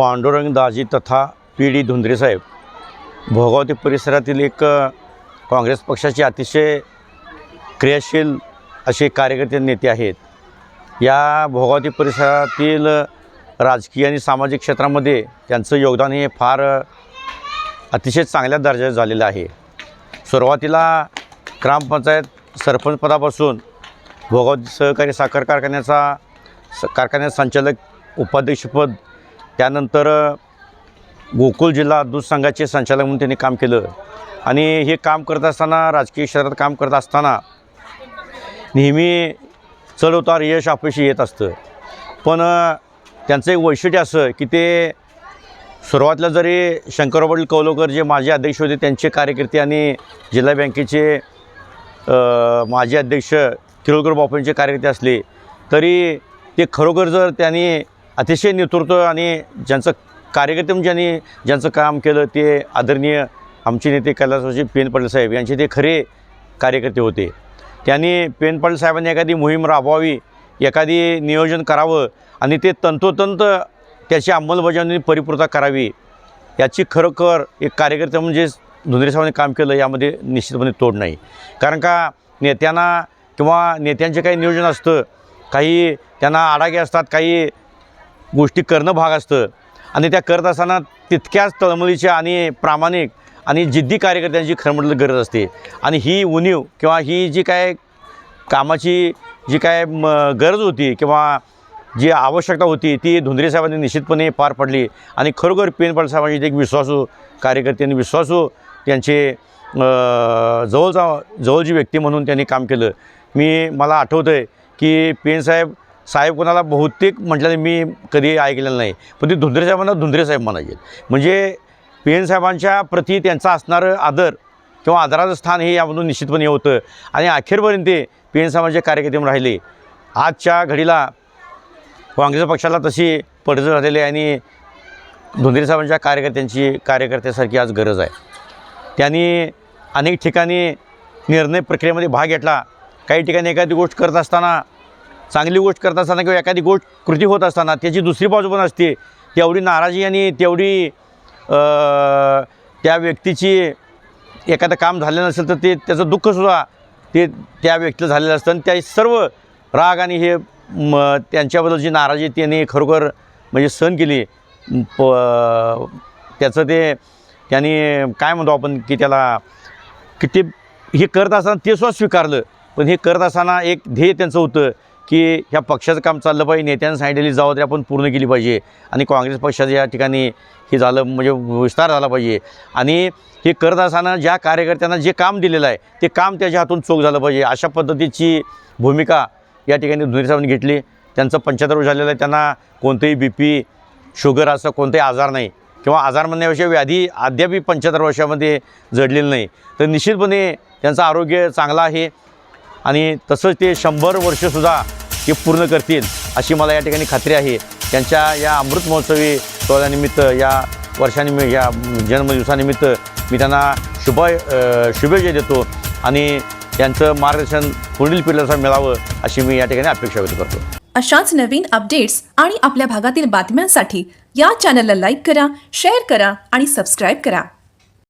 पांडुरंग दाजी तथा P D धुंद्रेसाहेब Bhogavati परिसरातील एक काँग्रेस पक्षाचे अतिशय क्रियाशील असे कार्यकर्ते नेते आहेत. या भोगावती परिसरातील राजकीय आणि सामाजिक क्षेत्रामध्ये त्यांचं योगदान हे फार अतिशय चांगल्या दर्जाचं झालेलं आहे. सुरुवातीला ग्रामपंचायत सरपंचपदापासून भोगावती सहकारी साखर कारखान्याचा स कारखान्यात संचालक उपाध्यक्षपद त्यानंतर गोकुळ जिल्हा दूध संघाचे संचालक म्हणून त्यांनी काम केलं. आणि हे काम करत असताना राजकीय क्षेत्रात काम करत असताना नेहमी चढउतार यश अपयशी येत असतं. पण त्यांचं एक वैशिष्ट्य असं की ते सुरुवातीला जरी शंकरराव पाटील कौलकर जे माजी अध्यक्ष होते त्यांचे कार्यकर्ते आणि जिल्हा बँकेचे माजी अध्यक्ष किरोळकर बापूंचे कार्यकर्ते असले तरी ते खरोखर जर त्यांनी अतिशय नेतृत्व आणि ज्यांचं कार्यकर्ते म्हणजे ज्यांनी ज्यांचं काम केलं ते आदरणीय आमचे नेते कैलासवासी पेन पाटील साहेब यांचे ते खरे कार्यकर्ते होते. त्यांनी पेन पाटील साहेबांनी एखादी मोहीम राबवावी एखादी नियोजन करावं आणि ते तंतोतंत त्याची अंमलबजावणी परिपूर्ता करावी याची खरोखर एक कार्यकर्ते म्हणजे धुंद्रे साहेबांनी काम केलं यामध्ये निश्चितपणे तोड नाही. कारण का नेत्यांना किंवा नेत्यांचे काही नियोजन असतं काही त्यांना आडागे असतात काही गोष्टी करणं भाग असतं. आणि त्या करत असताना तितक्याच तळमळीच्या आणि प्रामाणिक आणि जिद्दी कार्यकर्त्यांची खरं म्हटलं गरज असते. आणि ही उणीव किंवा ही जी काय कामाची जी काय म गरज होती किंवा जी आवश्यकता होती ती धुंद्रे साहेबांनी निश्चितपणे पार पडली. आणि खरोखर पेनपाल साहेबांची एक विश्वासू कार्यकर्त्यांनी विश्वासू त्यांचे जवळचा जवळची व्यक्ती म्हणून त्यांनी काम केलं. मी मला आठवतं आहे की पेन साहेब कोणाला बहुतेक म्हटल्याने मी कधी ऐकलेलं नाही पण ते धुंद्रे साहेबांना धुंद्रे साहेब म्हणायचे. म्हणजे पी एन साहेबांच्या प्रती त्यांचा असणारं आदर किंवा आदराचं स्थान हे यामधून निश्चितपणे होतं. आणि अखेरपर्यंत ते पी एन साहेबांचे कार्यकर्ते राहिले. आजच्या घडीला काँग्रेस पक्षाला तशी पडझड झालेली आहे आणि धुंद्रे साहेबांच्या कार्यकर्त्यांची कार्यकर्त्यासारखी आज गरज आहे. त्यांनी अनेक ठिकाणी निर्णय प्रक्रियेमध्ये भाग घेतला. काही ठिकाणी एखादी गोष्ट करत असताना चांगली गोष्ट करत असताना किंवा एखादी गोष्ट कृती होत असताना त्याची दुसरी बाजू पण असते. तेवढी नाराजी आणि तेवढी त्या व्यक्तीची एखादं काम झालं नसेल तर ते त्याचं दुःखसुद्धा ते त्या व्यक्तीला झालेलं असतं. आणि त्या सर्व राग आणि हे म त्यांच्याबद्दलची नाराजी त्याने खरोखर म्हणजे सहन केली. प त्याचं ते त्याने काय म्हणतो आपण की त्याला की ते हे करत असताना ते सुद्धा स्वीकारलं. पण हे करत असताना एक ध्येय त्यांचं होतं की ह्या पक्षाचं काम चाललं पाहिजे नेत्यांनी सांगितलेली जबाबदारी आपण पूर्ण केली पाहिजे. आणि काँग्रेस पक्षाचं या ठिकाणी हे झालं म्हणजे विस्तार झाला पाहिजे. आणि हे करत असताना ज्या कार्यकर्त्यांना जे काम दिलेलं आहे ते काम त्याच्या हातून चोख झालं पाहिजे. अशा पद्धतीची भूमिका या ठिकाणी धुंद्रे साहेबांनी घेतली. त्यांचं पंच्याहत्तर वर्ष झालेलं आहे. त्यांना कोणतंही बी पी शुगर असं कोणताही आजार नाही. किंवा आजार म्हणण्यापेक्षा व्याधी अद्यापही पंच्याहत्तर वर्षामध्ये जडलेली नाही. तर निश्चितपणे त्यांचं आरोग्य चांगलं आहे. आणि तसंच ते शंभर वर्षसुद्धा ते पूर्ण करतील अशी मला या ठिकाणी खात्री आहे. त्यांच्या या अमृत महोत्सवी सोहळ्यानिमित्त या वर्षानिमित्त या जन्मदिवसानिमित्त मी त्यांना शुभ शुभेच्छा देतो आणि त्यांचं मार्गदर्शन पुढील पिढीला मिळावं अशी मी या ठिकाणी अपेक्षा व्यक्त करतो. अशाच नवीन अपडेट्स आणि आपल्या भागातील बातम्यांसाठी या चॅनलला लाईक करा शेअर करा आणि सबस्क्राईब करा.